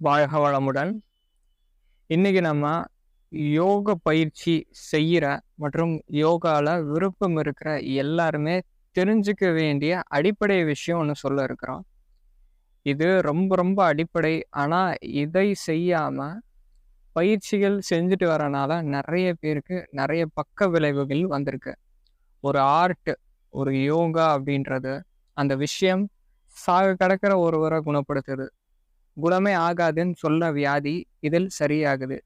வாழ்க வளமுடன் இன்றைக்கி நம்ம யோக பயிற்சி செய்கிற மற்றும் யோகாவில் விருப்பம் இருக்கிற எல்லாருமே தெரிஞ்சுக்க வேண்டிய அடிப்படை விஷயம் ஒன்று சொல்ல இருக்கிறோம். இது ரொம்ப ரொம்ப அடிப்படை. ஆனால் இதை செய்யாமல் பயிற்சிகள் செஞ்சுட்டு வரனால நிறைய பேருக்கு நிறைய பக்க விளைவுகள் வந்திருக்கு. ஒரு ஆர்ட் ஒரு யோகா அப்படின்றது அந்த விஷயம் சாக கிடக்கிற ஒருவரை குணப்படுத்துது. குணமே ஆகாதுன்னு சொல்ல வியாதி இதில் சரியாகுது.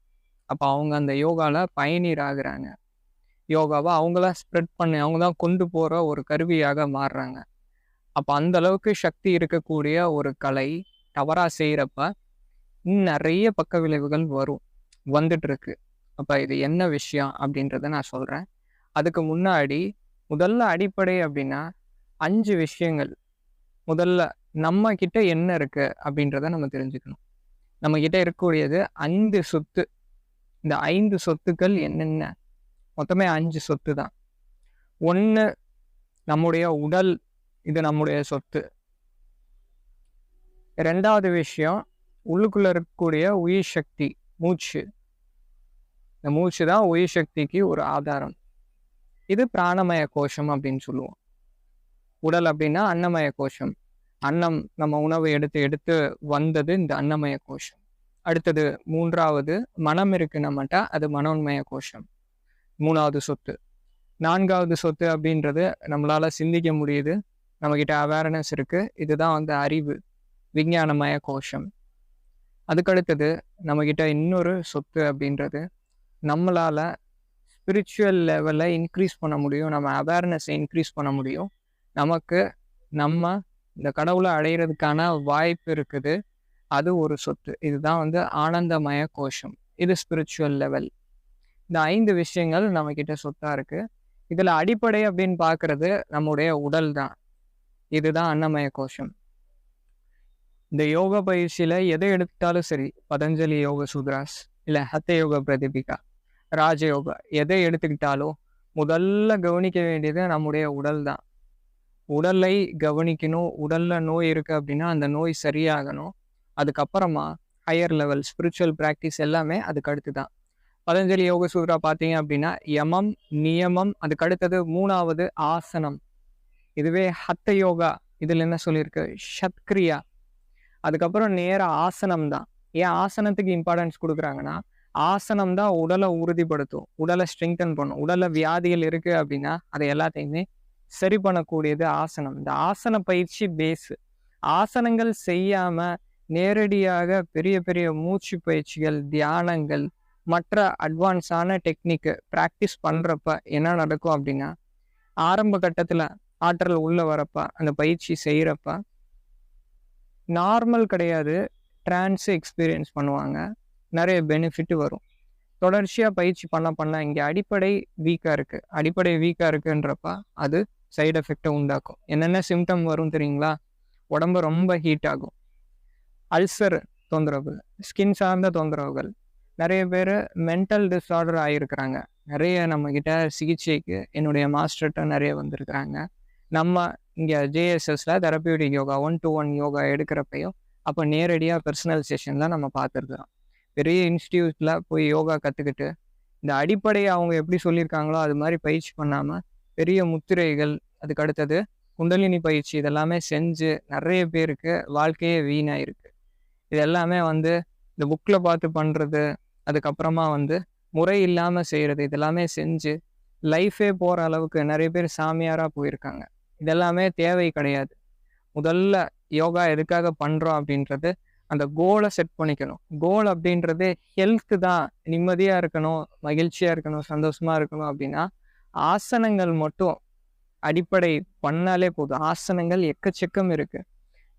அப்போ அவங்க அந்த யோகாவில் பயனீர் ஆகுறாங்க யோகாவை அவங்களாம் ஸ்ப்ரெட் பண்ணி அவங்க தான் கொண்டு போகிற ஒரு கருவியாக மாறுறாங்க. அப்போ அந்த அளவுக்கு சக்தி இருக்கக்கூடிய ஒரு கலை தவறாக செய்கிறப்ப இன்னும் நிறைய பக்க விளைவுகள் வரும் வந்துட்டுருக்கு. அப்போ இது என்ன விஷயம் அப்படின்றத நான் சொல்கிறேன் அதுக்கு முன்னாடி முதல்ல அடிப்படை அப்படின்னா அஞ்சு விஷயங்கள். முதல்ல நம்ம கிட்ட என்ன இருக்கு அப்படின்றத நம்ம தெரிஞ்சுக்கணும். நம்ம கிட்ட இருக்கக்கூடியது ஐந்து சொத்து. இந்த ஐந்து சொத்துக்கள் என்னென்ன? மொத்தமே அஞ்சு சொத்து தான் ஒன்று நம்முடைய உடல் இது நம்முடைய சொத்து. ரெண்டாவது விஷயம் உள்ளுக்குள்ள இருக்கக்கூடிய உயிர் சக்தி மூச்சு. இந்த மூச்சு தான் உயிர் சக்திக்கு ஒரு ஆதாரம். இது பிராணமய கோஷம் அப்படின்னு சொல்லுவோம். உடல் அப்படின்னா அன்னமய கோஷம். அன்னம் நம்ம உணவை எடுத்து எடுத்து வந்தது இந்த அன்னமய கோஷம். அடுத்தது மூன்றாவது மனம் இருக்கு நம்மகிட்ட அது மனோன்மய கோஷம். மூணாவது சொத்து. நான்காவது சொத்து அப்படின்றது நம்மளால சிந்திக்க முடியுது. நம்மக்கிட்ட அவேர்னஸ் இருக்கு. இதுதான் வந்து அறிவு. விஞ்ஞானமய கோஷம். அதுக்கடுத்தது நம்மக்கிட்ட இன்னொரு சொத்து அப்படின்றது. நம்மளால ஸ்பிரிச்சுவல் லெவலை இன்க்ரீஸ் பண்ண முடியும். நம்ம அவேர்னஸை இன்க்ரீஸ் பண்ண முடியும். நமக்கு நம்ம இந்த கடவுளை அடையிறதுக்கான வாய்ப்பு இருக்குது. அது ஒரு சொத்து. இதுதான் வந்து ஆனந்தமய கோஷம். இது ஸ்பிரிச்சுவல் லெவல் இந்த ஐந்து விஷயங்கள் நம்ம கிட்ட சொத்தா இருக்கு. இதுல அடிப்படை அப்படின்னு பாக்குறது நம்முடைய உடல் தான். இதுதான் அன்னமய கோஷம். இந்த யோக பயிற்சியில எதை எடுத்தாலும் சரி பதஞ்சலி யோக சுத்ராஸ் இல்ல ஹத்த யோக பிரதிபிகா ராஜயோகா எதை எடுத்துக்கிட்டாலும் முதல்ல கவனிக்க வேண்டியது நம்முடைய உடல் தான். உடலை கவனிக்கணும். உடல்ல நோய் இருக்கு அப்படின்னா அந்த நோய் சரியாகணும். அதுக்கப்புறமா ஹையர் லெவல் ஸ்பிரிச்சுவல் ப்ராக்டிஸ் எல்லாமே அதுக்கு அடுத்து தான் பதஞ்சலி யோக சூத்ரா பார்த்தீங்க அப்படின்னா யமம் நியமம் அதுக்கு அடுத்தது மூணாவது ஆசனம். இதுவே ஹத்த யோகா. இதில் என்ன சொல்லியிருக்கு? சத்கிரியா. அதுக்கப்புறம் நேர ஆசனம் தான் ஏன் ஆசனத்துக்கு இம்பார்ட்டன்ஸ் கொடுக்குறாங்கன்னா ஆசனம் தான் உடலை உறுதிப்படுத்தும். உடலை ஸ்ட்ரெங்தன் பண்ணும். உடலை வியாதிகள் இருக்கு அப்படின்னா அதை எல்லாத்தையுமே சரி பண்ணக்கூடியது ஆசனம். இந்த ஆசன பயிற்சி பேஸு ஆசனங்கள் செய்யாம நேரடியாக பெரிய பெரிய மூச்சு பயிற்சிகள் தியானங்கள் மற்ற அட்வான்ஸான டெக்னிக்கு ப்ராக்டிஸ் பண்ணுறப்ப என்ன நடக்கும் அப்படின்னா ஆரம்ப கட்டத்தில் ஆற்றல் உள்ளே வரப்ப அந்த பயிற்சி செய்கிறப்ப நார்மல் கிடையாது ட்ரான்ஸு எக்ஸ்பீரியன்ஸ் பண்ணுவாங்க. நிறைய பெனிஃபிட் வரும். தொடர்ச்சியாக பயிற்சி பண்ண பண்ண இங்கே அடிப்படை வீக்காக இருக்குது அடிப்படை வீக்காக இருக்குன்றப்ப அது சைடு எஃபெக்டை உண்டாக்கும். என்னென்ன சிம்டம் வரும் தெரியுங்களா? உடம்பு ரொம்ப ஹீட் ஆகும். அல்சர் தொந்தரவு ஸ்கின் சார்ந்த தொந்தரவுகள். நிறைய பேர் மென்டல் டிஸார்டர் ஆகியிருக்கிறாங்க நிறைய நம்மக்கிட்ட சிகிச்சைக்கு என்னுடைய மாஸ்டர்கிட்ட நிறைய வந்திருக்கிறாங்க. நம்ம இங்கே ஜேஎஸ்எஸில் therapeutic yoga one to one yoga எடுக்கிறப்பையும் அப்போ நேரடியாக பர்சனல் தான் நம்ம பார்த்துருக்குறோம். பெரிய இன்ஸ்டியூட்டில் போய் யோகா கற்றுக்கிட்டு இந்த அடிப்படையை அவங்க எப்படி சொல்லியிருக்காங்களோ அது மாதிரி பயிற்சி பண்ணாமல் பெரிய முத்திரைகள் அதுக்கு அடுத்தது குண்டலினி பயிற்சி இதெல்லாமே செஞ்சு நிறைய பேருக்கு வாழ்க்கையே வீணாயிருக்கு. இது எல்லாமே வந்து இந்த புக்கில் பார்த்து பண்ணுறது அதுக்கப்புறமா வந்து முறை இல்லாமல் செய்கிறது இதெல்லாமே செஞ்சு லைஃபே போகிற அளவுக்கு நிறைய பேர் சாமியாராக போயிருக்காங்க. இதெல்லாமே தேவை கிடையாது. முதல்ல யோகா எதுக்காக பண்ணுறோம் அப்படின்றது அந்த கோலை செட் பண்ணிக்கணும். கோல் அப்படின்றது ஹெல்த்து தான். நிம்மதியாக இருக்கணும் மகிழ்ச்சியாக இருக்கணும் சந்தோஷமாக இருக்கணும் அப்படின்னா ஆசனங்கள் மட்டும் அடிப்படை பண்ணாலே போதும். ஆசனங்கள் எக்கச்சக்கம் இருக்கு.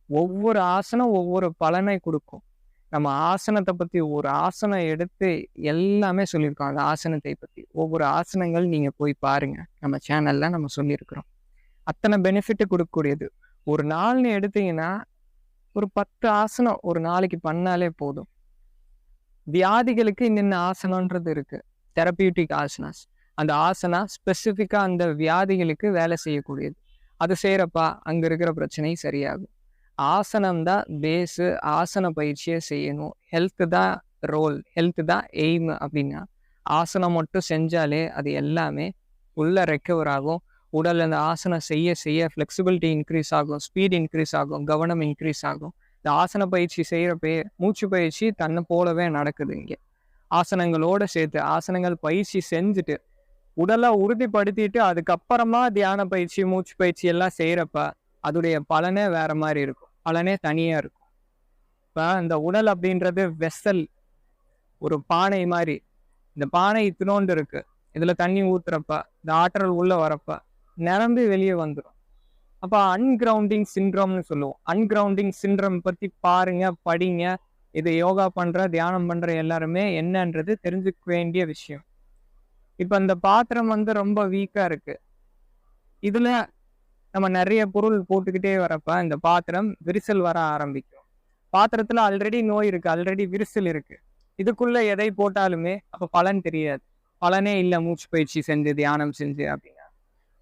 ஒவ்வொரு ஆசனம் ஒவ்வொரு பலனை கொடுக்கும். நம்ம ஆசனத்தை பற்றி ஒரு ஆசனம் எடுத்து எல்லாமே சொல்லியிருக்கோம். அந்த ஆசனத்தை பற்றி ஒவ்வொரு ஆசனங்கள் நீங்கள் போய் பாருங்க. நம்ம சேனலில் நம்ம சொல்லியிருக்கிறோம். அத்தனை பெனிஃபிட் கொடுக்கக்கூடியது. ஒரு நாள்னு எடுத்தீங்கன்னா ஒரு பத்து ஆசனம் ஒரு நாளைக்கு பண்ணாலே போதும். வியாதிகளுக்கு இன்னென்ன ஆசனன்றது இருக்கு. தெரப்பியூட்டிக் ஆசனாஸ் அந்த ஆசனா ஸ்பெசிஃபிக்காக அந்த வியாதிகளுக்கு வேலை செய்யக்கூடியது. அது செய்கிறப்பா அங்கே இருக்கிற பிரச்சனை சரியாகும். ஆசனம் தான் பேஸு ஆசன பயிற்சியை செய்யணும். ஹெல்த்து தான் ரோல் ஹெல்த்து தான் எய்ம் அப்படின்னா ஆசனம் மட்டும் செஞ்சாலே அது எல்லாமே உள்ளே ரெக்கவர் ஆகும். உடல் அந்த ஆசனம் செய்ய செய்ய ஃப்ளெக்சிபிலிட்டி இன்க்ரீஸ் ஆகும் ஸ்பீட் இன்க்ரீஸ் ஆகும் கவனம் இன்க்ரீஸ் ஆகும். இந்த ஆசன பயிற்சி செய்கிறப்பே மூச்சு பயிற்சி தன்னை போலவே நடக்குது இங்கே. ஆசனங்களோட சேர்த்து ஆசனங்கள் பயிற்சி செஞ்சுட்டு உடலை உறுதிப்படுத்திட்டு அதுக்கப்புறமா தியான பயிற்சி மூச்சு பயிற்சி எல்லாம் செய்கிறப்ப அதோடைய பலனே வேற மாதிரி இருக்கும். பலனே தனியாக இருக்கும். இப்போ இந்த உடல் அப்படின்றது வெசல் ஒரு பானை மாதிரி. இந்த பானை இத்தினோண்டு இருக்கு. இதில் தண்ணி ஊற்றுறப்ப இந்த ஆற்றல் உள்ளே வரப்ப நிரம்பி வெளியே வந்துடும் அப்போ அன்கிரவுண்டிங் சிண்ட்ரம்னு சொல்லுவோம். அன்கிரவுண்டிங் சிண்ட்ரம் பற்றி பாருங்க படிங்க. இது யோகா பண்ணுற தியானம் பண்ணுற எல்லாருமே என்னன்றது தெரிஞ்சுக்க வேண்டிய விஷயம். இப்ப இந்த பாத்திரம் வந்து ரொம்ப வீக்கா இருக்கு. இதுல நம்ம நிறைய பொருள் போட்டுக்கிட்டே வரப்ப இந்த பாத்திரம் விரிசல் வர ஆரம்பிக்கும். பாத்திரத்துல ஆல்ரெடி நோய் இருக்கு ஆல்ரெடி விரிசல் இருக்கு. இதுக்குள்ள எதை போட்டாலுமே அப்ப பலன் தெரியாது. பலனே இல்லை மூச்சு பயிற்சி செஞ்சு தியானம் செஞ்சு அப்படின்னா.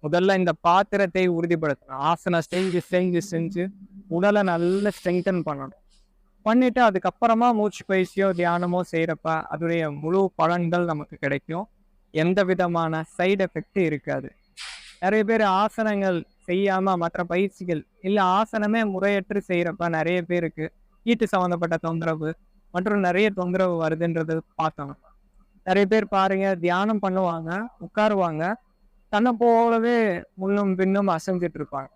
முதல்ல இந்த பாத்திரத்தை உறுதிப்படுத்தணும். ஆசனம் செஞ்சு செஞ்சு செஞ்சு உடலை நல்லா ஸ்ட்ரெங்தன் பண்ணணும். பண்ணிட்டு அதுக்கப்புறமா மூச்சு பயிற்சியோ தியானமோ செய்யறப்ப அதோடைய முழு பலன்கள் நமக்கு கிடைக்கும். எந்த விதமான சைடு எஃபெக்ட் இருக்காது. நிறைய பேர் ஆசனங்கள் செய்யாமல் மற்ற பயிற்சிகள் இல்லை ஆசனமே முறையற்று செய்கிறப்ப நிறைய பேருக்கு ஈட்டு சம்மந்தப்பட்ட தொந்தரவு மற்றும் நிறைய தொந்தரவு வருதுன்றது பார்த்தோம். நிறைய பேர் பாருங்க தியானம் பண்ணுவாங்க உட்காருவாங்க. தன்னை போலவே முன்னும் பின்னும் அசைஞ்சிட்டு இருப்பாங்க.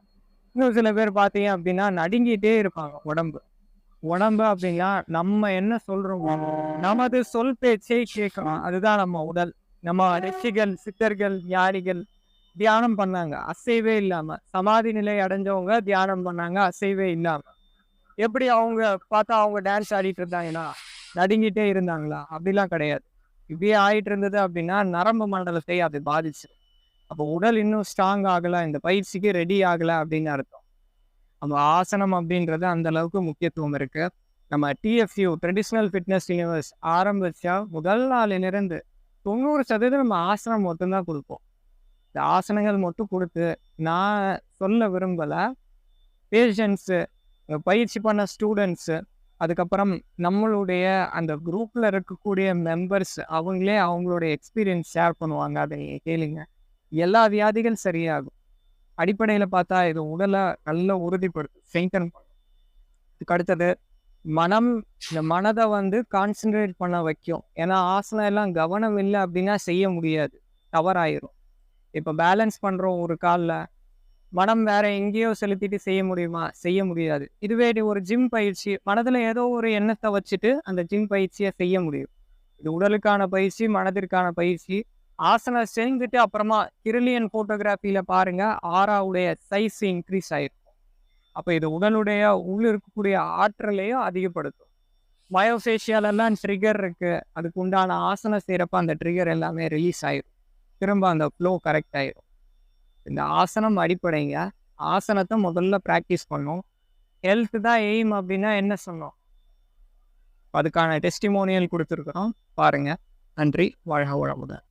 இன்னும் சில பேர் பார்த்தீங்க அப்படின்னா நடுங்கிட்டே இருப்பாங்க உடம்பு. உடம்பு அப்படின்னா நம்ம என்ன சொல்றோமோ நமது சொல் பேச்சை கேட்கணும். அதுதான் நம்ம உடல். நம்ம ரிஷிகள் சித்தர்கள் ஞானிகள் தியானம் பண்ணாங்க. அசைவே இல்லாம. சமாதி நிலை அடைஞ்சவங்க தியானம் பண்ணாங்க. அசைவே இல்லாம. எப்படி அவங்க பார்த்தா அவங்க டான்ஸ் ஆடிட்டு இருந்தாங்கன்னா நடுங்கிட்டே இருந்தாங்களா? அப்படிலாம் கிடையாது. இப்படியே ஆயிட்டு இருந்தது அப்படின்னா நரம்பு மண்டலத்தை அது பாதிச்சு. அப்போ உடல் இன்னும் ஸ்ட்ராங் ஆகலை. இந்த பயிற்சிக்கு ரெடி ஆகலை அப்படின்னு அர்த்தம். நம்ம ஆசனம் அப்படின்றது அந்த அளவுக்கு முக்கியத்துவம் இருக்கு. நம்ம டிஎஃப்யூ ட்ரெடிஷ்னல் ஃபிட்னஸ் யூனிவர்ஸ் ஆரம்பிச்சா முதல் நாளிலிருந்து தொண்ணூறு சதவீதம் நம்ம ஆசனம் மட்டும்தான் கொடுப்போம். இந்த ஆசனங்கள் மட்டும் கொடுத்து நான் சொல்ல விரும்பலை. பேஷண்ட்ஸு பயிற்சி பண்ண ஸ்டூடெண்ட்ஸு அதுக்கப்புறம் நம்மளுடைய அந்த குரூப்பில் இருக்கக்கூடிய மெம்பர்ஸ் அவங்களே அவங்களுடைய எக்ஸ்பீரியன்ஸ் ஷேர் பண்ணுவாங்க. அதை நீங்க கேளுங்க. எல்லா வியாதிகள் சரியாகும். அடிப்படையில் பார்த்தா இது உடலை நல்லா உறுதிப்படுத்தும். ஸ்ட்ரெங்தன் பண்ணும். இதுக்கு அடுத்தது மனம் இந்த மனதை வந்து கான்சென்ட்ரேட் பண்ண வைக்கும். ஏன்னா ஆசனம் எல்லாம் கவனம் இல்லை அப்படின்னா செய்ய முடியாது. தவறாயிரும். இப்போ பேலன்ஸ் பண்ணுறோம் ஒரு காலில். மனம் வேற எங்கேயோ செலுத்திட்டு செய்ய முடியுமா? செய்ய முடியாது. இதுவே ஒரு ஜிம் பயிற்சி. மனதில் ஏதோ ஒரு எண்ணத்தை வச்சுட்டு அந்த ஜிம் பயிற்சியை செய்ய முடியும். இது உடலுக்கான பயிற்சி மனதிற்கான பயிற்சி. ஆசனம் செஞ்சுட்டு அப்புறமா கிரிலியன் ஃபோட்டோகிராஃபியில் பாருங்கள் ஆறாவுடைய சைஸ் இன்க்ரீஸ் ஆயிடும் அப்போ இது உடலுடைய உள்ள இருக்கக்கூடிய ஆற்றலையும் அதிகப்படுத்தும். பயோசேஷியாலெல்லாம் ட்ரிகர் இருக்குது அதுக்கு உண்டான ஆசனம் செய்கிறப்ப அந்த ட்ரிகர் எல்லாமே ரிலீஸ் ஆயிடும் திரும்ப அந்த ஃப்ளோ கரெக்ட் ஆயிடும் இந்த ஆசனம் அடிப்படைங்க. ஆசனத்தை முதல்ல ப்ராக்டிஸ் பண்ணும். ஹெல்த் தான் எய்ம் அப்படின்னா என்ன சொன்னோம்? அதுக்கான டெஸ்டிமோனியல் கொடுத்துருக்குறோம். பாருங்க. நன்றி. வாழ்க வளமுடன்.